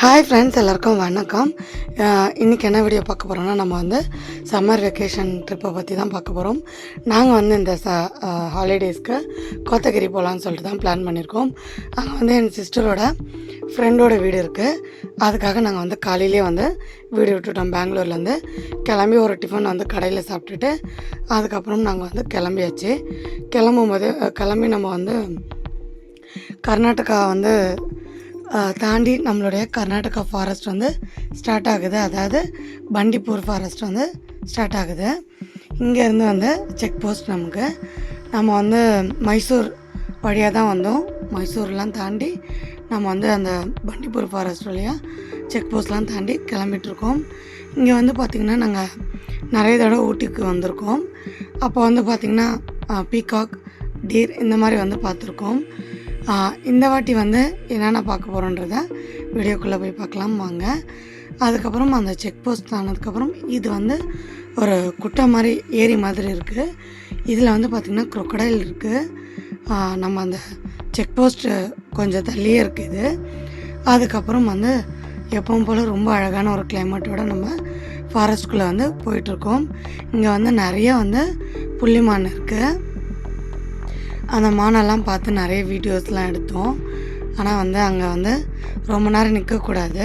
Hi friends எல்லாருக்கும் வணக்கம். இன்றைக்கி என்ன வீடியோ பார்க்க போகிறோம்னா நம்ம வந்து சம்மர் வெக்கேஷன் ட்ரிப்பை பற்றி தான் பார்க்க போகிறோம் நாங்கள் வந்து இந்த ச ஹாலிடேஸ்க்கு கோத்தகிரி போகலான்னு சொல்லிட்டு தான் பிளான் பண்ணியிருக்கோம் அங்கே வந்து என் சிஸ்டரோட ஃப்ரெண்டோட வீடு இருக்குது அதுக்காக நாங்கள் வந்து காலையிலே வந்து வீடு விட்டுட்டோம். பெங்களூர்லேருந்து கிளம்பி ஒரு டிஃபன் வந்து கடையில் சாப்பிட்டுட்டு அதுக்கப்புறம் நாங்கள் வந்து கிளம்பியாச்சு. கிளம்பும் போது கிளம்பி நம்ம வந்து கர்நாடகா வந்து தாண்டி நம்மளுடைய கர்நாடகா ஃபாரஸ்ட் வந்து ஸ்டார்ட் ஆகுது. அதாவது பண்டிப்பூர் ஃபாரஸ்ட் வந்து ஸ்டார்ட் ஆகுது. இங்கேருந்து வந்து செக் போஸ்ட் நமக்கு. நம்ம வந்து மைசூர் வழியாக தான் வந்தோம். மைசூர்லாம் தாண்டி நம்ம வந்து அந்த பண்டிப்பூர் ஃபாரஸ்ட் வழியாக செக் போஸ்ட்லாம் தாண்டி கிளம்பிட்டுருக்கோம் இங்கே வந்து பார்த்திங்கன்னா நாங்கள் நிறைய தடவை ஊட்டிக்கு வந்திருக்கோம். அப்போ வந்து பார்த்திங்கன்னா பீகாக் டீர் இந்த மாதிரி வந்து பார்த்துருக்கோம் இந்த வாட்டி வந்து என்னென்ன பார்க்க போகிறோன்றத வீடியோக்குள்ளே போய் பார்க்கலாம் வாங்க. அதுக்கப்புறம் அந்த செக் போஸ்ட் ஆனதுக்கப்புறம் இது வந்து ஒரு குட்டை மாதிரி ஏரி மாதிரி இருக்குது இதில் வந்து பார்த்திங்கன்னா குரொக்கடைல் இருக்குது நம்ம அந்த செக் போஸ்ட்டு கொஞ்சம் தள்ளியே இருக்குது இது. அதுக்கப்புறம் வந்து எப்பவும் போல் ரொம்ப அழகான ஒரு கிளைமேட்டோடு நம்ம ஃபாரஸ்ட்குள்ளே வந்து போயிட்டுருக்கோம் இங்கே வந்து நிறைய வந்து புள்ளிமான் இருக்குது அந்த மானெல்லாம் பார்த்து நிறைய வீடியோஸ்லாம் எடுத்தோம். ஆனால் வந்து அங்கே வந்து ரொம்ப நேரம் நிற்கக்கூடாது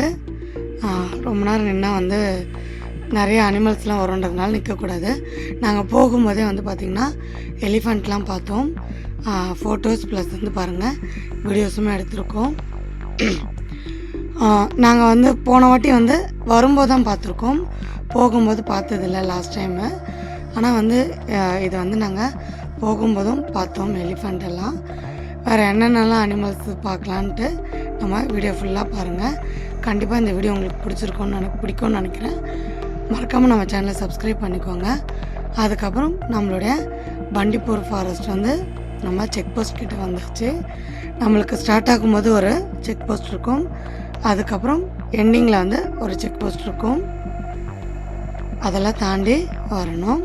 ரொம்ப நேரம் நின்னால் வந்து நிறைய அனிமல்ஸ்லாம் வரும்ன்றதுனால நிற்கக்கூடாது நாங்கள் போகும்போதே வந்து பார்த்திங்கன்னா எலிஃபண்ட்லாம் பார்த்தோம். ஃபோட்டோஸ் ப்ளஸ் வந்து பாருங்கள் வீடியோஸுமே எடுத்திருக்கோம். நாங்கள் வந்து போன வாட்டி வந்து வரும்போது தான் பார்த்துருக்கோம். போகும்போது பார்த்ததில்ல லாஸ்ட் டைமு ஆனால் வந்து இதை வந்து நாங்கள் போகும்போதும் பார்த்தோம் எலிஃபண்ட் எல்லாம். வேறு என்னென்னலாம் அனிமல்ஸ் பார்க்கலான்ட்டு நம்ம வீடியோ ஃபுல்லாக பாருங்கள் கண்டிப்பாக இந்த வீடியோ உங்களுக்கு பிடிச்சிருக்கோன்னு நினை பிடிக்கும்னு நினைக்கிறேன். மறக்காமல் நம்ம சேனலை சப்ஸ்கிரைப் பண்ணிக்கோங்க. அதுக்கப்புறம் நம்மளுடைய பண்டிப்பூர் ஃபாரஸ்ட் வந்து நம்ம செக் போஸ்ட் கிட்டே வந்தாச்சு நம்மளுக்கு ஸ்டார்ட் ஆகும்போது ஒரு செக் போஸ்ட் இருக்கும். அதுக்கப்புறம் எண்டிங்கில் வந்து ஒரு செக் போஸ்ட் இருக்கும். அதெல்லாம் தாண்டி வரணும்.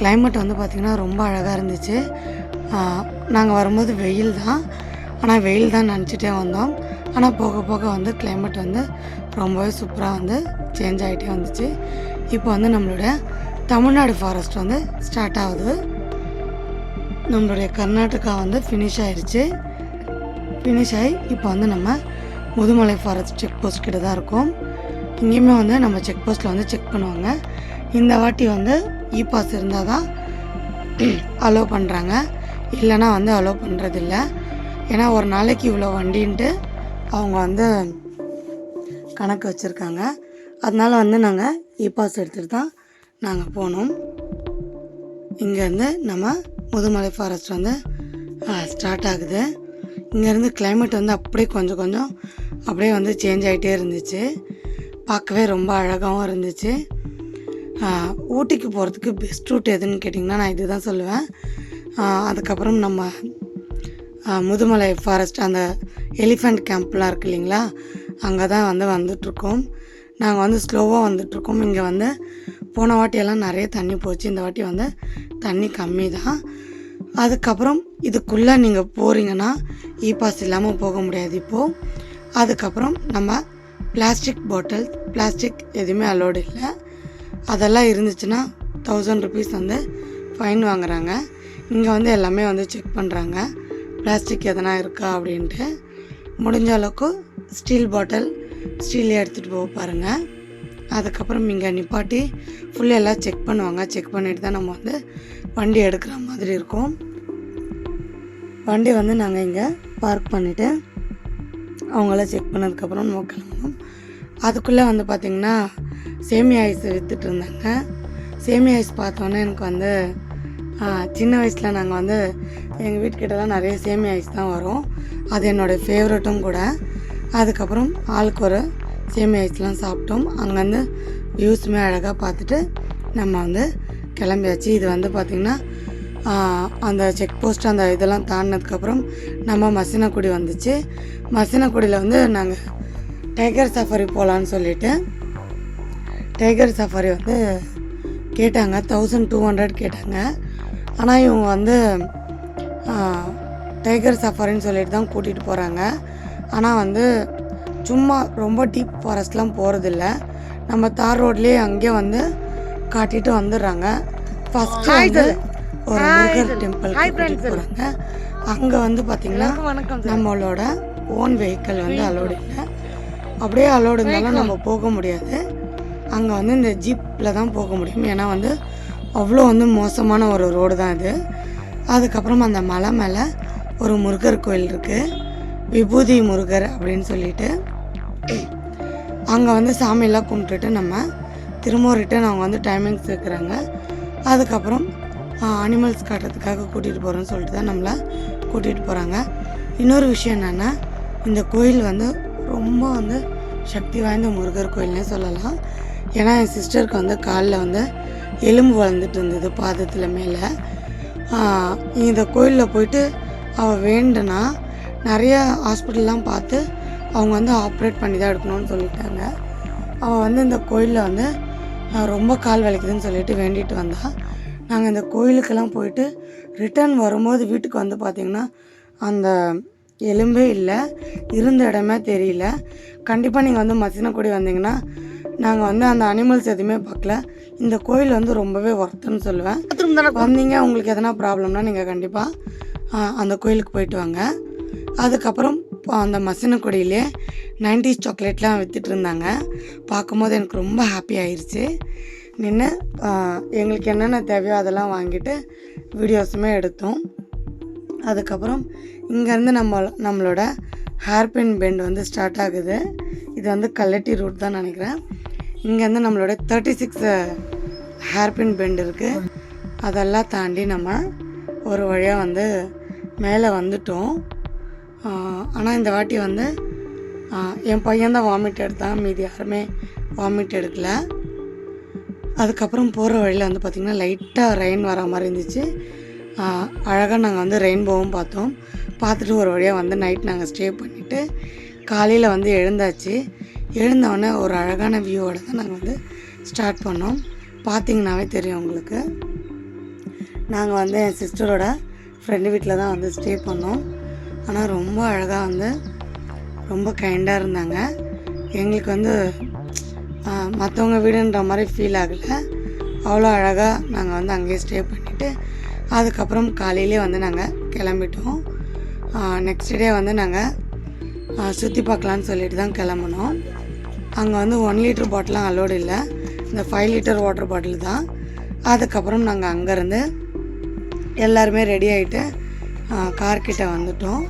கிளைமேட் வந்து பார்த்திங்கன்னா ரொம்ப அழகாக இருந்துச்சு. நாங்கள் வரும்போது வெயில் தான். ஆனால் வெயில் தான் நினச்சிட்டே வந்தோம். ஆனால் போக போக வந்து கிளைமேட் வந்து ரொம்பவே சூப்பராக வந்து சேஞ்ச் ஆகிட்டே வந்துச்சு. இப்போ வந்து நம்மளுடைய தமிழ்நாடு ஃபாரஸ்ட் வந்து ஸ்டார்ட் ஆகுது. நம்மளுடைய கர்நாடகா வந்து ஃபினிஷ் ஆயிடுச்சு ஃபினிஷ் ஆகி இப்போ வந்து நம்ம முதுமலை ஃபாரஸ்ட் செக் போஸ்ட் கிட்ட தான் இருக்கோம். இங்கேயுமே வந்து நம்ம செக் போஸ்ட்டில் வந்து செக் பண்ணுவாங்க. இந்த வாட்டி வந்து இ பாஸ் இருந்தால் தான் அலோவ் பண்ணுறாங்க இல்லைன்னா வந்து அலோவ் பண்ணுறதில்ல ஏன்னா ஒரு நாளைக்கு இவ்வளோ வண்டின்ட்டு அவங்க வந்து கணக்கு வச்சுருக்காங்க. அதனால வந்து நாங்கள் இ பாஸ் எடுத்துகிட்டு தான் நாங்கள் போனோம். இங்கேருந்து நம்ம முதுமலை ஃபாரஸ்ட் வந்து ஸ்டார்ட் ஆகுது. இங்கேருந்து கிளைமேட் வந்து அப்படியே கொஞ்சம் கொஞ்சம் அப்படியே வந்து சேஞ்ச் ஆகிட்டே இருந்துச்சு. பார்க்கவே ரொம்ப அழகாகவும் இருந்துச்சு. ஊட்டிக்கு போகிறதுக்கு பெஸ்ட் ரூட் எதுன்னு கேட்டிங்கன்னா நான் இதுதான் சொல்லுவேன். அதுக்கப்புறம் நம்ம முதுமலை ஃபாரஸ்ட் அந்த எலிஃபண்ட் கேம்ப்லாம் இருக்கு இல்லைங்களா? அங்கே தான் வந்து வந்துட்ருக்கோம் நாங்கள் வந்து ஸ்லோவாக வந்துட்ருக்கோம் இங்கே வந்து போன வாட்டியெல்லாம் நிறைய தண்ணி போச்சு. இந்த வாட்டி வந்து தண்ணி கம்மி தான் அதுக்கப்புறம் இதுக்குள்ளே நீங்கள் போகிறீங்கன்னா இ பாஸ் இல்லாமல் போக முடியாது இப்போது அதுக்கப்புறம் நம்ம பிளாஸ்டிக் பாட்டில் பிளாஸ்டிக் எதுவுமே அலோடு இல்லை. அதெல்லாம் இருந்துச்சுன்னா தௌசண்ட் ருபீஸ் வந்து ஃபைன் வாங்குறாங்க. இங்கே வந்து எல்லாமே வந்து செக் பண்ணுறாங்க பிளாஸ்டிக் எதனா இருக்கா அப்படின்ட்டு. முடிஞ்ச அளவுக்கு ஸ்டீல் பாட்டில் ஸ்டீலே எடுத்துகிட்டு போக பாருங்கள் அதுக்கப்புறம் இங்கே நிப்பாட்டி ஃபுல் எல்லாம் செக் பண்ணுவாங்க. செக் பண்ணிட்டு தான் நம்ம வந்து வண்டி எடுக்கிற மாதிரி இருக்கும். வண்டி வந்து நாங்கள் இங்கே பார்க் பண்ணிவிட்டு அவங்களாம் செக் பண்ணதுக்கப்புறம் நம்ம கிளம்பணும். அதுக்குள்ளே வந்து பார்த்திங்கன்னா சேமியா ஐஸ் விற்றுட்டு இருந்தாங்க. சேமியா ஐஸ் பார்த்தோன்னே எனக்கு வந்து சின்ன வயசில் நாங்கள் வந்து எங்கள் வீட்டுக்கிட்டலாம் நிறைய சேமியா ஐஸ் தான் வரும். அது என்னோடய ஃபேவரட்டும் கூட. அதுக்கப்புறம் ஆளுக்கு ஒரு சேமியா ஐஸ்லாம் சாப்பிட்டோம். அங்கேருந்து வியூஸுமே அழகாக பார்த்துட்டு நம்ம வந்து கிளம்பியாச்சு. இது வந்து பார்த்திங்கன்னா அந்த செக் போஸ்ட் அந்த இதெல்லாம் தாண்டினதுக்கப்புறம் நம்ம மசினக்குடி வந்துச்சு. மசினக்குடியில் வந்து நாங்கள் டைகர் சஃபாரி போகலான்னு சொல்லிட்டு டைகர் சஃபாரி வந்து கேட்டாங்க. தௌசண்ட் டூ ஹண்ட்ரட் கேட்டாங்க. ஆனால் இவங்க வந்து டைகர் சஃபாரின்னு சொல்லிட்டு தான் கூட்டிகிட்டு போகிறாங்க ஆனால் வந்து சும்மா ரொம்ப டீப் ஃபாரஸ்ட்லாம் போகிறதில்ல நம்ம தார் ரோட்லேயே அங்கேயே வந்து காட்டிட்டு வந்துடுறாங்க. ஃபஸ்ட்டு வந்து ஒரு முருகர் டெம்பிள் போகிறாங்க அங்கே வந்து பார்த்திங்கன்னா நம்மளோட ஓன் வெஹிக்கிள் வந்து அலோடு இல்லை. அப்படியே அலோடு இருந்தாலும் நம்ம போக முடியாது. அங்கே வந்து இந்த ஜீப்பில் தான் போக முடியும். ஏன்னா வந்து அவ்வளோ வந்து மோசமான ஒரு ரோடு தான் இது. அதுக்கப்புறம் அந்த மலை மேலே ஒரு முருகர் கோயில் இருக்குது விபூதி முருகர் அப்படின்னு சொல்லிட்டு. அங்கே வந்து சாமியெல்லாம் கும்பிட்டுட்டு நம்ம திரும்ப ரிட்டன் அவங்க வந்து டைமிங்ஸ் இருக்கிறாங்க அதுக்கப்புறம் அனிமல்ஸ் காட்டுறதுக்காக கூட்டிகிட்டு போகிறோன்னு சொல்லிட்டு தான் நம்மளை கூட்டிகிட்டு போகிறாங்க இன்னொரு விஷயம் என்னென்னா இந்த கோயில் வந்து ரொம்ப வந்து சக்தி வாய்ந்த முருகர் கோயில்னே சொல்லலாம். ஏன்னா என் சிஸ்டருக்கு வந்து காலில் வந்து எலும்பு வளர்ந்துட்டு இருந்தது பாதத்தில் மேலே. இந்த கோயிலில் போயிட்டு அவள் வேண்டுனா நிறைய ஹாஸ்பிட்டல்லாம் பார்த்து அவங்க வந்து ஆப்ரேட் பண்ணி தான் எடுக்கணும்னு சொல்லிட்டாங்க. அவள் வந்து இந்த கோயிலில் வந்து ரொம்ப கால் வலிக்குதுன்னு சொல்லிட்டு வேண்டிட்டு வந்தாள் நாங்கள் இந்த கோயிலுக்கெல்லாம் போயிட்டு ரிட்டர்ன் வரும்போது வீட்டுக்கு வந்து பார்த்திங்கன்னா அந்த எலும்பே இல்லை இருந்த இடமே தெரியல. கண்டிப்பாக நீங்கள் வந்து மசினக்குடி வந்தீங்கன்னா நாங்கள் வந்து அந்த அனிமல்ஸ் எதுவுமே பார்க்கல. இந்த கோயில் வந்து ரொம்பவே ஒர்த்துன்னு சொல்லுவேன். வந்தீங்க உங்களுக்கு எதனா ப்ராப்ளம்னா நீங்கள் கண்டிப்பாக அந்த கோயிலுக்கு போயிட்டு வாங்க. அதுக்கப்புறம் அந்த மசினக்குடியிலே நைன்டிஸ் சாக்லேட்லாம் வித்துட்டு இருந்தாங்க. பார்க்கும்போது எனக்கு ரொம்ப ஹாப்பி ஆயிடுச்சு நின்று எங்களுக்கு என்னென்ன தேவையோ அதெல்லாம் வாங்கிட்டு வீடியோஸுமே எடுத்தோம். அதுக்கப்புறம் இங்கேருந்து நம்ம நம்மளோட ஹேர்பின் பெண்ட் வந்து ஸ்டார்ட் ஆகுது. இது வந்து கல்லட்டி ரூட் தான் நினைக்கிறேன். இங்கேருந்து நம்மளோட தேர்ட்டி சிக்ஸ் ஹேர்பின் பெண்ட் இருக்குது அதெல்லாம் தாண்டி நம்ம ஒரு வழியாக வந்து மேலே வந்துட்டோம். ஆனால் இந்த வாட்டி வந்து என் பையன் தான் வாமிட் எடுத்தான். மீதி யாருமே வாமிட் எடுக்கல. அதுக்கப்புறம் போகிற வழியில் வந்து பார்த்திங்கன்னா லைட்டாக ரெயின் வர மாதிரி இருந்துச்சு. அழகாக நாங்கள் வந்து ரெயின்போவும் பார்த்தோம். பார்த்துட்டு ஒரு வழியாக வந்து நைட் நாங்கள் ஸ்டே பண்ணிவிட்டு காலையில் வந்து எழுந்தாச்சு. எழுந்தோடனே ஒரு அழகான வியூவோட தான் நாங்கள் வந்து ஸ்டார்ட் பண்ணோம். பார்த்தீங்கன்னாவே தெரியும் உங்களுக்கு. நாங்கள் வந்து என் சிஸ்டரோட ஃப்ரெண்டு வீட்டில் தான் வந்து ஸ்டே பண்ணோம். ஆனால் ரொம்ப அழகாக வந்து ரொம்ப கைண்டாக இருந்தாங்க. எங்களுக்கு வந்து மற்றவங்க வீடுன்ற மாதிரி ஃபீல் ஆகலை. அவ்வளோ அழகாக நாங்கள் வந்து அங்கேயே ஸ்டே பண்ணிவிட்டு அதுக்கப்புறம் காலையிலே வந்து நாங்கள் கிளம்பிட்டோம். நெக்ஸ்ட் டே வந்து நாங்கள் சுற்றி பார்க்கலான்னு சொல்லிட்டு தான் கிளம்புனோம். அங்கே வந்து ஒன் லிட்டர் பாட்டிலாம் அலோடு இல்லை. இந்த ஃபைவ் லிட்டர் வாட்டர் பாட்டில் தான். அதுக்கப்புறம் நாங்கள் அங்கேருந்து எல்லாருமே ரெடி ஆகிட்டு கார்கிட்ட வந்துட்டோம்.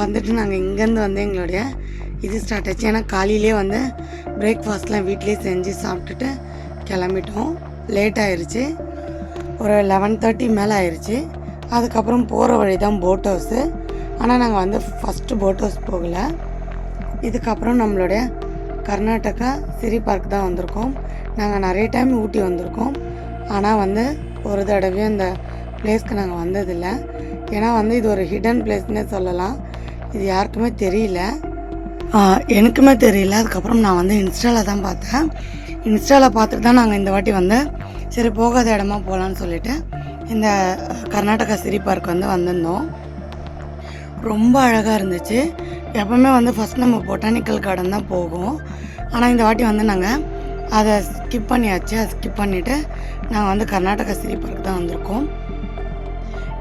வந்துட்டு நாங்கள் இங்கேருந்து வந்து எங்களுடைய இது ஸ்டார்ட் ஆச்சு. ஏன்னா காலையிலே வந்து பிரேக்ஃபாஸ்ட்லாம் வீட்டிலேயே செஞ்சு சாப்பிட்டுட்டு கிளம்பிட்டோம். லேட் ஆயிடுச்சு ஒரு லெவன் தேர்ட்டி மேலே ஆயிடுச்சு அதுக்கப்புறம் போகிற வழி தான் போட் ஹவுஸு ஆனால் நாங்கள் வந்து ஃபஸ்ட்டு போட் ஹவுஸ் போகலை. இதுக்கப்புறம் நம்மளுடைய கர்நாடகா சிரி பார்க் தான் வந்திருக்கோம். நாங்கள் நிறைய டைம் ஊட்டி வந்திருக்கோம். ஆனால் வந்து ஒரு தடவையும் இந்த பிளேஸ்க்கு நாங்கள் வந்ததில்லை. ஏன்னா வந்து இது ஒரு ஹிடன் பிளேஸ்னே சொல்லலாம். இது யாருக்குமே தெரியல. எனக்குமே தெரியல. அதுக்கப்புறம் நான் வந்து இன்ஸ்டாவில் தான் பார்த்தேன். இன்ஸ்டாவில் பார்த்துட்டு தான் நாங்கள் இந்த வாட்டி வந்து சரி போகாத இடமா போகலான்னு சொல்லிட்டு இந்த கர்நாடகா சிரி பார்க் வந்து வந்திருந்தோம். ரொம்ப அழகாக இருந்துச்சு. எப்பவுமே வந்து ஃபஸ்ட் நம்ம பொட்டானிக்கல் கார்டன் தான் போகும் ஆனால் இந்த வாட்டி வந்து நாங்கள் அதை ஸ்கிப் பண்ணியாச்சு. அதை ஸ்கிப் பண்ணிவிட்டு நாங்கள் வந்து கர்நாடகா சிரி பார்க் தான் வந்திருக்கோம்.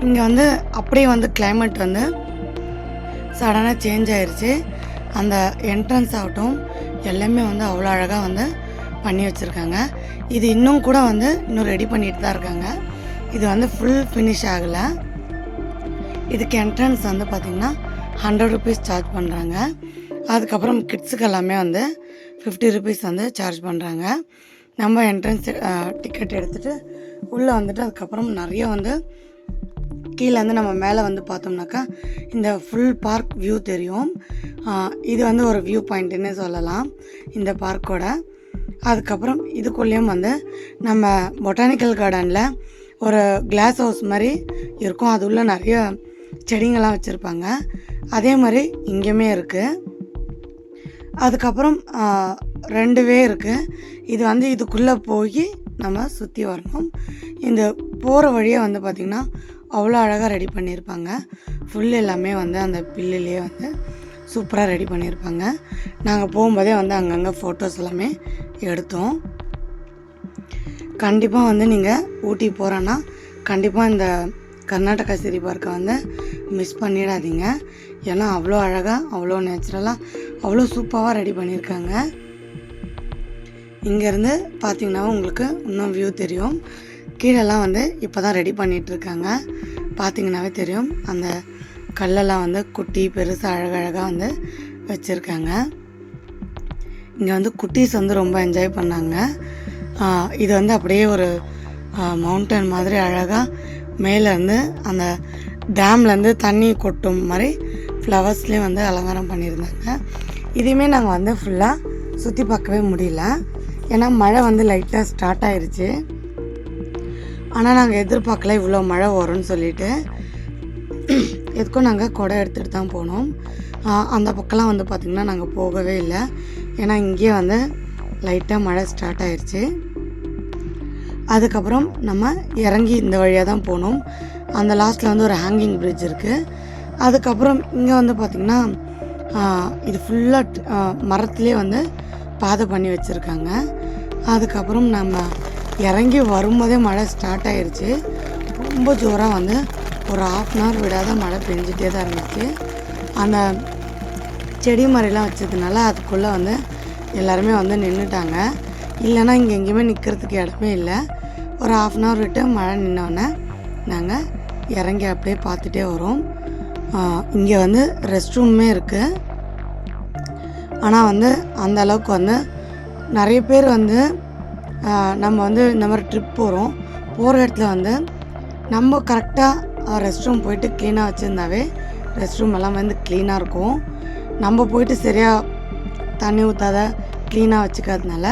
இங்கே வந்து அப்படியே வந்து கிளைமேட் வந்து சடனாக சேஞ்ச் ஆயிடுச்சு அந்த என்ட்ரன்ஸ் ஆகட்டும் எல்லாமே வந்து அவ்வளோ அழகாக வந்து பண்ணி வச்சுருக்காங்க. இது இன்னும் கூட வந்து இன்னும் ரெடி பண்ணிட்டு தான் இருக்காங்க. இது வந்து ஃபுல் ஃபினிஷ் ஆகலை. இதுக்கு என்ட்ரன்ஸ் வந்து பார்த்திங்கன்னா ஹண்ட்ரட் ருபீஸ் சார்ஜ் பண்ணுறாங்க அதுக்கப்புறம் கிட்ஸுக்கு எல்லாமே வந்து ஃபிஃப்டி ருபீஸ் வந்து சார்ஜ் பண்ணுறாங்க நம்ம என்ட்ரன்ஸ் டிக்கெட் எடுத்துகிட்டு உள்ளே வந்துட்டு அதுக்கப்புறம் நிறைய வந்து கீழே வந்து நம்ம மேலே வந்து பார்த்தோம்னாக்கா இந்த ஃபுல் பார்க் வியூ தெரியும். இது வந்து ஒரு வியூ பாயிண்ட்டுன்னு சொல்லலாம். இந்த பார்க்கோட அதுக்கப்புறம் இதுக்குள்ளேயும் வந்து நம்ம பொட்டானிக்கல் கார்டனில் ஒரு கிளாஸ் ஹவுஸ் மாதிரி இருக்கும். அது உள்ள நிறைய செடிங்கள்லாம் வச்சுருப்பாங்க. அதே மாதிரி இங்கேயுமே இருக்குது அதுக்கப்புறம் ரெண்டுவே ரெண்டு வே இருக்குது இது வந்து இதுக்குள்ளே போய் நம்ம சுற்றி வரணும். இந்த போகிற வழியே வந்து பார்த்திங்கன்னா அவ்வளோ அழகாக ரெடி பண்ணியிருப்பாங்க. ஃபுல் எல்லாமே வந்து அந்த பில்லுலேயே வந்து சூப்பராக ரெடி பண்ணியிருப்பாங்க. நாங்கள் போகும்போதே வந்து அங்கங்கே ஃபோட்டோஸ் எல்லாமே எடுத்தோம். கண்டிப்பாக வந்து நீங்கள் ஊட்டி போகிறோன்னா கண்டிப்பாக இந்த கர்நாடகா சிரி பார்க்கை வந்து மிஸ் பண்ணிடாதீங்க. ஏன்னா அவ்வளோ அழகாக அவ்வளோ நேச்சுரலாக அவ்வளோ சூப்பராக ரெடி பண்ணியிருக்காங்க. இங்கேருந்து பார்த்தீங்கன்னா உங்களுக்கு இன்னும் வியூ தெரியும். கீழெல்லாம் வந்து இப்போ தான் ரெடி பண்ணிகிட்ருக்காங்க பார்த்தீங்கன்னாவே தெரியும். அந்த கல்லெல்லாம் வந்து குட்டி பெருசு அழகழகாக வந்து வச்சுருக்காங்க. இங்கே வந்து குட்டீஸ் வந்து ரொம்ப என்ஜாய் பண்ணாங்க. இது வந்து அப்படியே ஒரு மவுண்டன் மாதிரி அழகாக மேலேருந்து அந்த டேம்லேருந்து தண்ணி கொட்டும் மாதிரி ஃப்ளவர்ஸ்லேயும் வந்து அலங்காரம் பண்ணியிருந்தாங்க. இதையுமே நாங்கள் வந்து ஃபுல்லாக சுற்றி பார்க்கவே முடியல. ஏன்னா மழை வந்து லைட்டாக ஸ்டார்ட் ஆயிடுச்சு ஆனால் நாங்கள் எதிர்பார்க்கல இவ்வளோ மழை வரும்னு சொல்லிட்டு. எதுக்கும் நாங்கள் குடை எடுத்துகிட்டு தான் போனோம். அந்த பக்கம்லாம் வந்து பார்த்திங்கன்னா நாங்கள் போகவே இல்லை. ஏன்னா இங்கேயே வந்து லைட்டாக மழை ஸ்டார்ட் ஆயிடுச்சு அதுக்கப்புறம் நம்ம இறங்கி இந்த வழியாக தான் போனோம். அந்த லாஸ்ட்டில் வந்து ஒரு ஹேங்கிங் பிரிட்ஜ் இருக்குது அதுக்கப்புறம் இங்கே வந்து பார்த்திங்கன்னா இது ஃபுல்லாக மரத்துலேயே வந்து பாதை பண்ணி வச்சுருக்காங்க. அதுக்கப்புறம் நம்ம இறங்கி வரும்போதே மழை ஸ்டார்ட் ஆயிடுச்சு ரொம்ப ஜோராக வந்து ஒரு ஆஃப் அன் ஹவர் விடாத மழை பெஞ்சிட்டே தான் இருந்துச்சு. அந்த செடி மறைலாம் வச்சதுனால அதுக்குள்ளே வந்து எல்லாருமே வந்து நின்றுட்டாங்க இல்லைன்னா இங்கே எங்கேயுமே நிற்கிறதுக்கு இடமே இல்லை. ஒரு ஆஃப் அன் ஹவர் விட்டு மழை நின்னோடனே நாங்கள் இறங்கி அப்படியே பார்த்துட்டே வரோம். இங்கே வந்து ரெஸ்ட் ரூமே இருக்குது ஆனால் வந்து அந்த அளவுக்கு வந்து நிறைய பேர் வந்து நம்ம வந்து இந்த மாதிரி ட்ரிப் போகிறோம் போகிற இடத்துல வந்து நம்ம கரெக்டாக ரெஸ்ட் ரூம் போயிட்டு க்ளீனாக வச்சுருந்தாவே ரெஸ்ட் ரூம் எல்லாம் வந்து க்ளீனாக இருக்கும். நம்ம போயிட்டு சரியாக தண்ணி ஊற்றாத க்ளீனாக வச்சுக்காதனால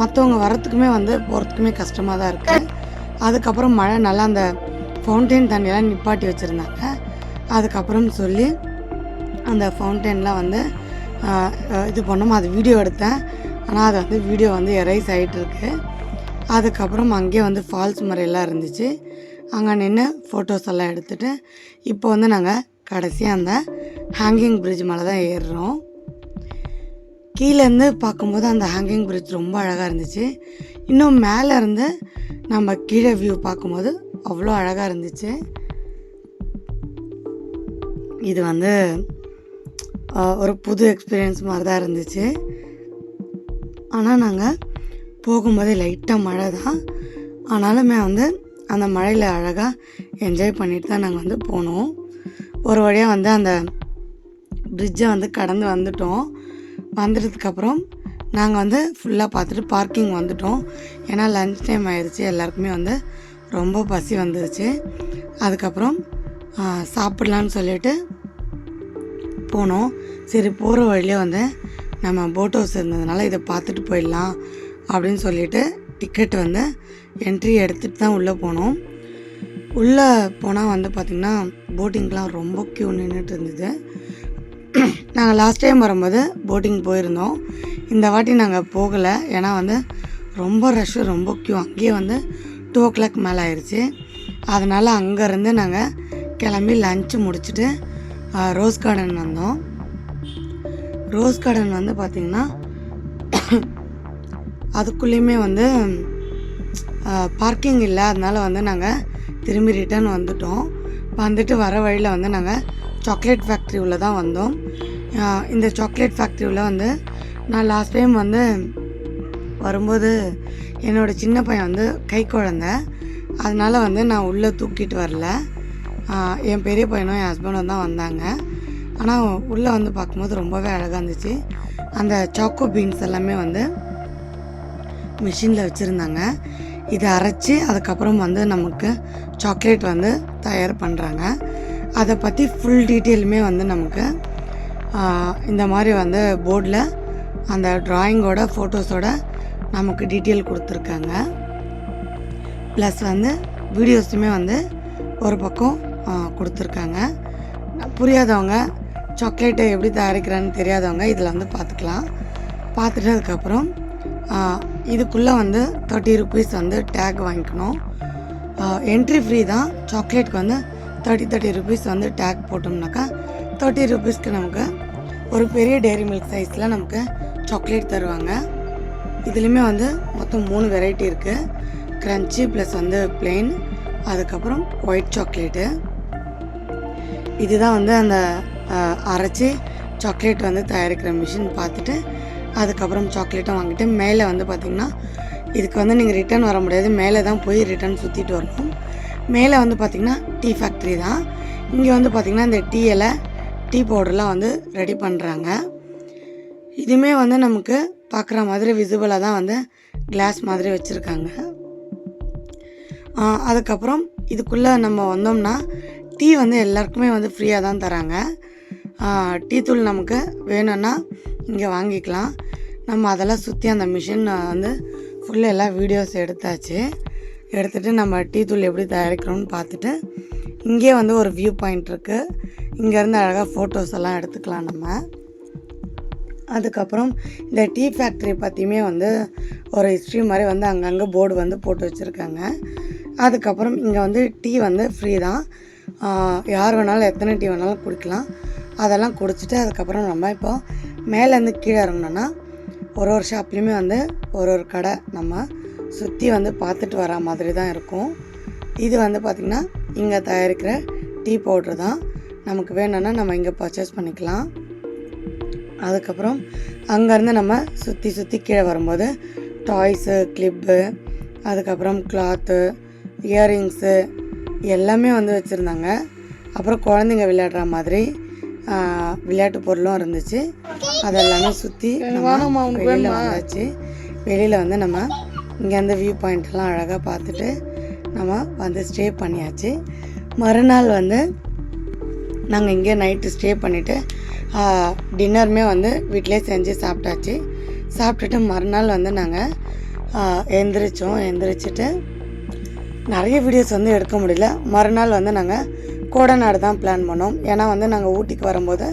மற்றவங்க வரத்துக்குமே வந்து போகிறதுக்குமே கஷ்டமாக தான் இருக்குது அதுக்கப்புறம் மழை நல்லா அந்த ஃபவுண்டைன் தண்ணியெல்லாம் நிப்பாட்டி வச்சுருந்தாங்க. அதுக்கப்புறம் சொல்லி அந்த ஃபவுண்டெயின்லாம் வந்து இது பண்ணோம். அது வீடியோ எடுத்தேன். ஆனால் அது வந்து வீடியோ வந்து எரைஸ் ஆகிட்டு இருக்கு. அதுக்கப்புறம் அங்கேயே வந்து ஃபால்ஸ் முறையெல்லாம் இருந்துச்சு. அங்கே நின்று ஃபோட்டோஸ் எல்லாம் எடுத்துகிட்டு இப்போ வந்து நாங்கள் கடைசியாக அந்த ஹேங்கிங் பிரிட்ஜ் மேலே தான் ஏறுறோம் கீழேருந்து பார்க்கும்போது அந்த ஹேங்கிங் பிரிட்ஜ் ரொம்ப அழகாக இருந்துச்சு. இன்னும் மேலே இருந்து நம்ம கீழே வியூ பார்க்கும்போது அவ்வளோ அழகாக இருந்துச்சு. இது வந்து ஒரு புது எக்ஸ்பீரியன்ஸ் மாதிரி தான் இருந்துச்சு. ஆனால் நாங்கள் போகும்போதே லைட்டாக மழை தான் ஆனாலுமே வந்து அந்த மழையில் அழகாக என்ஜாய் பண்ணிட்டு தான் நாங்கள் வந்து போனோம். ஒரு வழியாக வந்து அந்த பிரிட்ஜை வந்து கடந்து வந்துட்டோம். வந்துட்டதுக்கப்புறம் நாங்கள் வந்து ஃபுல்லாக பார்த்துட்டு பார்க்கிங் வந்துட்டோம். ஏன்னா லஞ்ச் டைம் ஆயிடுச்சு. எல்லாருக்குமே வந்து ரொம்ப பசி வந்துருச்சு. அதுக்கப்புறம் சாப்பிட்லான்னு சொல்லிட்டு போனோம். சரி போகிற வழியிலே வந்து நம்ம போட் ஹவுஸ் இருந்ததுனால இதை பார்த்துட்டு போயிடலாம் அப்படின்னு சொல்லிட்டு டிக்கெட் வந்து என்ட்ரி எடுத்துகிட்டு தான் உள்ளே போனோம். உள்ளே போனால் வந்து பார்த்திங்கன்னா போட்டிங்லாம் ரொம்ப க்யூ நின்றுட்டு இருந்தது நாங்கள் லாஸ்ட் டைம் வரும்போது போட்டிங் போயிருந்தோம். இந்த வாட்டி நாங்கள் போகலை. ஏன்னா வந்து ரொம்ப ரஷ்ஷு ரொம்ப க்யூ அங்கேயே வந்து டூ ஓ கிளாக் மேலே ஆயிடுச்சு அதனால் அங்கேருந்து நாங்கள் கிளம்பி லஞ்சு முடிச்சுட்டு ரோஸ் கார்டன் வந்தோம். ரோஸ் கார்டன் வந்து பார்த்திங்கன்னா அதுக்குள்ளேயுமே வந்து பார்க்கிங் இல்லை. அதனால வந்து நாங்கள் திரும்பி ரிட்டர்ன் வந்துட்டோம். வந்துட்டு வர வழியில் வந்து நாங்கள் சாக்லேட் ஃபேக்ட்ரி உள்ள தான் வந்தோம். இந்த சாக்லேட் ஃபேக்ட்ரி உள்ள வந்து நான் லாஸ்ட் டைம் வந்து வரும்போது என்னோடய சின்ன பையன் வந்து கை குழந்த. அதனால் வந்து நான் உள்ளே தூக்கிட்டு வரல. என் பெரிய பையனும் என் ஹஸ்பண்டும் தான் வந்தாங்க. ஆனால் உள்ளே வந்து பார்க்கும்போது ரொம்பவே அழகாக இருந்துச்சு. அந்த சாக்கோ பீன்ஸ் எல்லாமே வந்து மிஷினில் வச்சுருந்தாங்க. இதை அரைச்சி அதுக்கப்புறம் வந்து நமக்கு சாக்லேட் வந்து தயார் பண்ணுறாங்க அதை பற்றி ஃபுல் டீட்டெயிலுமே வந்து நமக்கு இந்த மாதிரி வந்து போர்டில் அந்த ட்ராயிங்கோட ஃபோட்டோஸோட நமக்கு டீட்டெயில் கொடுத்துருக்காங்க. ப்ளஸ் வந்து வீடியோஸுமே வந்து ஒரு பக்கம் கொடுத்துருக்காங்க. புரியாதவங்க சாக்லேட்டை எப்படி தயாரிக்கிறான்னு தெரியாதவங்க இதில் வந்து பார்த்துக்கலாம். பார்த்துட்டு அதுக்கப்புறம் இதுக்குள்ளே வந்து தேர்ட்டி ருபீஸ் வந்து டேக் வாங்கிக்கணும். என்ட்ரி ஃப்ரீ தான். சாக்லேட்க்கு வந்து தேர்ட்டி தேர்ட்டி ருபீஸ் வந்து டேக் போட்டோம்னாக்கா தேர்ட்டி ருபீஸ்க்கு நமக்கு ஒரு பெரிய டெய்ரி மில்க் சைஸில் நமக்கு சாக்லேட் தருவாங்க. இதுலேயுமே வந்து மொத்தம் மூணு வெரைட்டி இருக்குது க்ரன்ச்சி ப்ளஸ் வந்து பிளெயின் அதுக்கப்புறம் ஒயிட் சாக்லேட்டு இதுதான் வந்து அந்த அரைச்சி சாக்லேட் வந்து தயாரிக்கிற மிஷின் பார்த்துட்டு அதுக்கப்புறம் சாக்லேட்டும் வாங்கிட்டு மேலே வந்து பார்த்திங்கன்னா இதுக்கு வந்து நீங்கள் ரிட்டர்ன் வர முடியாது. மேலே தான் போய் ரிட்டர்ன் சுற்றிட்டு வரணும். மேலே வந்து பார்த்திங்கன்னா டீ ஃபேக்ட்ரி தான். இங்கே வந்து பார்த்திங்கன்னா இந்த டீ இலை டீ பவுடர்லாம் வந்து ரெடி பண்ணுறாங்க இதுவுமே வந்து நமக்கு பார்க்குற மாதிரி விசிபிளாக தான் வந்து கிளாஸ் மாதிரி வச்சுருக்காங்க. அதுக்கப்புறம் இதுக்குள்ளே நம்ம வந்தோம்னா டீ வந்து எல்லாருக்குமே வந்து ஃப்ரீயாக தான் தராங்க. டீ தூள் நமக்கு வேணும்னா இங்கே வாங்கிக்கலாம். நம்ம அதெல்லாம் சுற்றி அந்த மிஷின் வந்து ஃபுல்லாக எல்லா வீடியோஸ் எடுத்தாச்சு. எடுத்துகிட்டு நம்ம டீ தூள் எப்படி தயாரிக்கிறோம்னு பார்த்துட்டு இங்கே வந்து ஒரு வியூ பாயிண்ட் இருக்குது இங்கேருந்து அழகாக ஃபோட்டோஸ் எல்லாம் எடுத்துக்கலாம் நம்ம. அதுக்கப்புறம் இந்த டீ ஃபேக்ட்ரி பற்றியுமே வந்து ஒரு ஹிஸ்ட்ரி மாதிரி வந்து அங்கங்கே போர்டு வந்து போட்டு வச்சுருக்காங்க. அதுக்கப்புறம் இங்கே வந்து டீ வந்து ஃப்ரீ தான். யார் வேணாலும் எத்தனை டீ வேணாலும் குடிக்கலாம். அதெல்லாம் குடிச்சிட்டு அதுக்கப்புறம் நம்ம இப்போ மேலேருந்து கீழே இறங்கணும்னா ஒரு ஒரு ஷாப்லேயுமே வந்து ஒரு ஒரு கடை நம்ம சுற்றி வந்து பார்த்துட்டு வர மாதிரி தான் இருக்கும். இது வந்து பார்த்திங்கன்னா இங்கே தயாரிக்கிற டீ பவுட்ரு தான். நமக்கு வேணும்னா நம்ம இங்கே பர்ச்சேஸ் பண்ணிக்கலாம். அதுக்கப்புறம் அங்கேருந்து நம்ம சுற்றி சுற்றி கீழே வரும்போது டாய்ஸு கிளிப்பு அதுக்கப்புறம் கிளாத்து இயரிங்ஸு எல்லாமே வந்து வச்சுருந்தாங்க. அப்புறம் குழந்தைங்க விளையாடுற மாதிரி விளையாட்டு பொருளும் இருந்துச்சு. அதெல்லாமே சுற்றி வெளியில் வந்தாச்சு. வெளியில் வந்து நம்ம இங்கேருந்து வியூ பாயிண்ட்லாம் அழகாக பார்த்துட்டு நம்ம வந்து ஸ்டே பண்ணியாச்சு. மறுநாள் வந்து நாங்கள் இங்கே நைட்டு ஸ்டே பண்ணிவிட்டு டின்னருமே வந்து வீட்டிலே செஞ்சு சாப்பிட்டாச்சு. சாப்பிட்டுட்டு மறுநாள் வந்து நாங்கள் எந்திரிச்சோம். எந்திரிச்சிட்டு நிறைய வீடியோஸ் வந்து எடுக்க முடியல. மறுநாள் வந்து நாங்கள் கோடநாடு தான் பிளான் பண்ணோம். ஏன்னா வந்து நாங்கள் ஊட்டிக்கு வரும்போது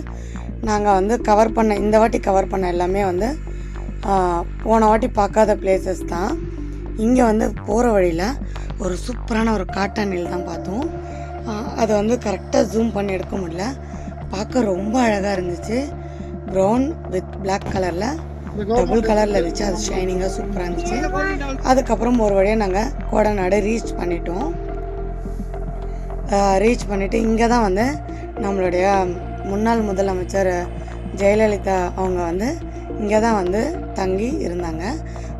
நாங்கள் வந்து கவர் பண்ண இந்த வாட்டி கவர் பண்ண எல்லாமே வந்து போன வாட்டி பார்க்காத பிளேசஸ் தான். இங்கே வந்து போகிற வழியில் ஒரு சூப்பரான ஒரு காட்டன் நெல் தான் பார்த்தோம். அதை வந்து கரெக்டாக ஜூம் பண்ணி எடுக்க முடியல. பார்க்க ரொம்ப அழகாக இருந்துச்சு. ப்ரௌன் வித் பிளாக் கலரில் டபுள் கலரில் இருந்துச்சு. அது ஷைனிங்காக சூப்பராக இருந்துச்சு. அதுக்கப்புறம் ஒரு வழியாக நாங்கள் கோடநாடு ரீச் பண்ணிட்டோம். ரீச் பண்ணிவிட்டு இங்கே தான் வந்து நம்மளுடைய முன்னாள் முதலமைச்சர் ஜெயலலிதா அவங்க வந்து இங்கே தான் வந்து தங்கி இருந்தாங்க.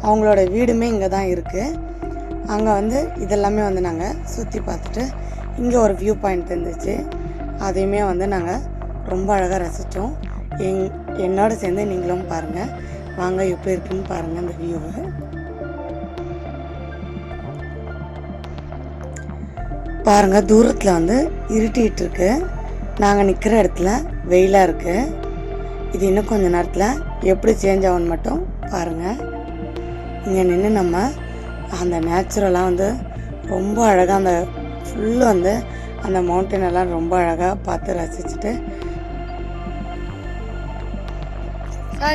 அவங்களோட வீடுமே இங்கே தான் இருக்குது அங்கே வந்து இதெல்லாமே வந்து நாங்கள் சுற்றி பார்த்துட்டு இங்கே ஒரு வியூ பாயிண்ட் இருந்துச்சு. அதையுமே வந்து நாங்கள் ரொம்ப அழகாக ரசித்தோம் எங் என்னோட சேர்ந்து நீங்களும் பாருங்கள் வாங்க எப்படி இருக்குன்னு பாருங்கள் அந்த வியூவை பாருங்கள் தூரத்தில் வந்து இருட்டிகிட்டு இருக்கு நாங்கள் நிற்கிற இடத்துல வெயிலாக இருக்கு. இது இன்னும் கொஞ்சம் நேரத்தில் எப்படி சேஞ்ச் ஆகும்னு மட்டும் பாருங்கள் இங்கே நின்று நம்ம அந்த நேச்சுரலாக வந்து ரொம்ப அழகாக அந்த ஃபுல்லு வந்து அந்த மவுண்டன் எல்லாம் ரொம்ப அழகாக பார்த்து ரசிச்சுட்டு.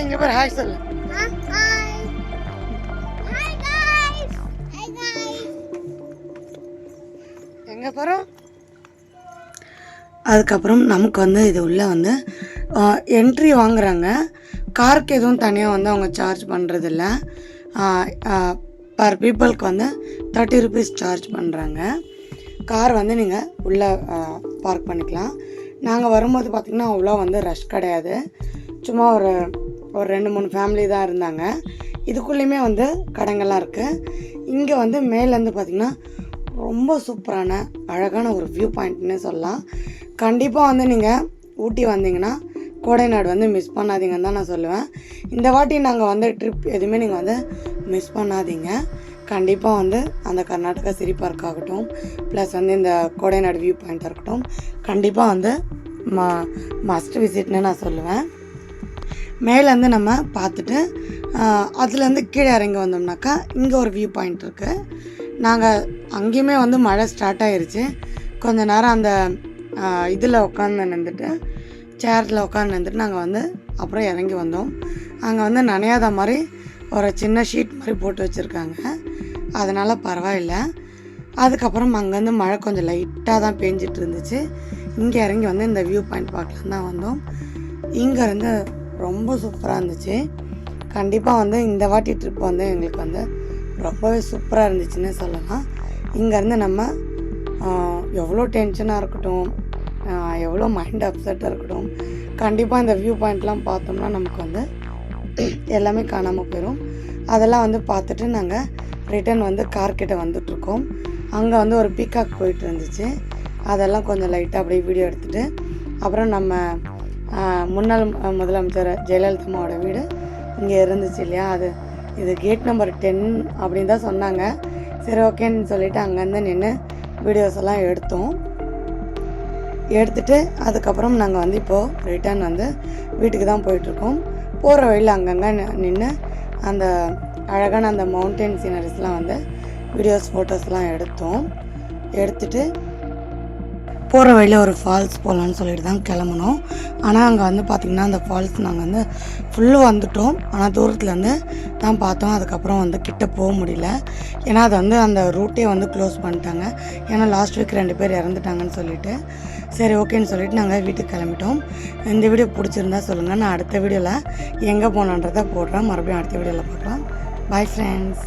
இங்கே பாரு ஹாய் சொல்லு. எங்கே போகிறோம் அதுக்கப்புறம் நமக்கு வந்து இது உள்ளே வந்து என்ட்ரி வாங்குறாங்க. காருக்கு எதுவும் தனியாக வந்து அவங்க சார்ஜ் பண்ணுறதில்ல பர் பீப்புளுக்கு வந்து தேர்ட்டி ருபீஸ் சார்ஜ் பண்ணுறாங்க கார் வந்து நீங்கள் உள்ளே பார்க் பண்ணிக்கலாம். நாங்கள் வரும்போது பார்த்திங்கன்னா அவ்வளோ வந்து ரஷ் கிடையாது. சும்மா ஒரு ஒரு ரெண்டு மூணு ஃபேமிலி தான் இருந்தாங்க. இதுக்குள்ளேயுமே வந்து கடைங்கள்லாம் இருக்குது இங்கே வந்து மேலேருந்து பார்த்திங்கன்னா ரொம்ப சூப்பரான அழகான ஒரு வியூ பாயிண்ட்னே சொல்லலாம். கண்டிப்பாக வந்து நீங்கள் ஊட்டி வந்தீங்கன்னா கோடைநாடு வந்து மிஸ் பண்ணாதீங்கன்னு தான் நான் சொல்லுவேன். இந்த வாட்டி நாங்கள் வந்து ட்ரிப் எதுவுமே நீங்கள் வந்து மிஸ் பண்ணாதீங்க. கண்டிப்பாக வந்து அந்த கர்நாடகா சிரி பார்க் ஆகட்டும் ப்ளஸ் வந்து இந்த கோடைநாடு வியூ பாயிண்ட்டாக இருக்கட்டும் கண்டிப்பாக வந்து ம மஸ்ட் விசிட்னு நான் சொல்லுவேன். மேலேருந்து நம்ம பார்த்துட்டு அதுலேருந்து கீழே இறங்கி வந்தோம்னாக்கா இங்கே ஒரு வியூ பாயிண்ட் இருக்குது நாங்கள் அங்கேயுமே வந்து மழை ஸ்டார்ட் ஆயிடுச்சு கொஞ்ச நேரம் அந்த இதில் உட்காந்து நின்றுட்டு சேரில் உட்காந்து நின்றுட்டு நாங்கள் வந்து அப்புறம் இறங்கி வந்தோம். அங்கே வந்து நனையாத மாதிரி ஒரு சின்ன ஷீட் மாதிரி போட்டு வச்சுருக்காங்க. அதனால் பரவாயில்ல. அதுக்கப்புறம் அங்கேருந்து மழை கொஞ்சம் லைட்டாக தான் பேஞ்சிட்டு இருந்துச்சு. இங்கே இறங்கி வந்து இந்த வியூ பாயிண்ட் பார்க்கலாம் தான் வந்தோம். இங்கேருந்து ரொம்ப சூப்பராக இருந்துச்சு. கண்டிப்பாக வந்து இந்த வாட்டி ட்ரிப் வந்து எங்களுக்கு வந்து ரொம்பவே சூப்பராக இருந்துச்சுன்னே சொல்லலாம். இங்கேருந்து நம்ம எவ்வளோ டென்ஷனாக இருக்கட்டும் எவ்வளோ மைண்ட் அப்செட்டாக இருக்கட்டும் கண்டிப்பாக இந்த வியூ பாயிண்ட்லாம் பார்த்தோம்னா நமக்கு வந்து எல்லாமே காணாமல் போயிடும் அதெல்லாம் வந்து பார்த்துட்டு நாங்கள் ரிட்டர்ன் வந்து கார்கிட்ட வந்துட்ருக்கோம் அங்கே வந்து ஒரு பீகாக் போயிட்டு இருந்துச்சு. அதெல்லாம் கொஞ்சம் லைட்டாக அப்படியே வீடியோ எடுத்துகிட்டு அப்புறம் நம்ம முன்னாள் முதலமைச்சர் ஜெயலலிதா அம்மாவோட வீடு இங்கே இருந்துச்சு இல்லையா? அது இது கேட் நம்பர் டென் அப்படின்னு தான் சொன்னாங்க. சரி ஓகேன்னு சொல்லிட்டு அங்கேருந்து நின்று வீடியோஸ் எல்லாம் எடுத்தோம். எடுத்துட்டு அதுக்கப்புறம் நாங்கள் வந்து இப்போது ரிட்டர்ன் வந்து வீட்டுக்கு தான் போயிட்டுருக்கோம். போகிற வழியில் அங்கங்கே நின்று அந்த அழகான அந்த மவுண்டன் சீனரிஸ்லாம் வந்து வீடியோஸ் ஃபோட்டோஸ்லாம் எடுத்தோம். எடுத்துட்டு போகிற வழியில் ஒரு ஃபால்ஸ் போகலான்னு சொல்லிட்டு தான் கிளம்புனோம். ஆனால் அங்கே வந்து பார்த்திங்கன்னா அந்த ஃபால்ஸ் நாங்கள் வந்து ஃபுல்லு வந்துட்டோம். ஆனால் தூரத்துலேருந்து தான் பார்த்தோம். அதுக்கப்புறம் வந்து கிட்டே போக முடியல. ஏன்னா அது வந்து அந்த ரூட்டே வந்து க்ளோஸ் பண்ணிட்டாங்க. ஏன்னா லாஸ்ட் வீக் ரெண்டு பேர் இறந்துட்டாங்கன்னு சொல்லிட்டு. சரி ஓகேன்னு சொல்லிட்டு நாங்கள் வீட்டுக்கு கிளம்பிட்டோம். இந்த வீடியோ பிடிச்சிருந்தா சொல்லுங்கள் நான் அடுத்த வீடியோவில் எங்கே போனான்றதை போடுறேன். மறுபடியும் அடுத்த வீடியோவில் பார்க்கலாம். Bye friends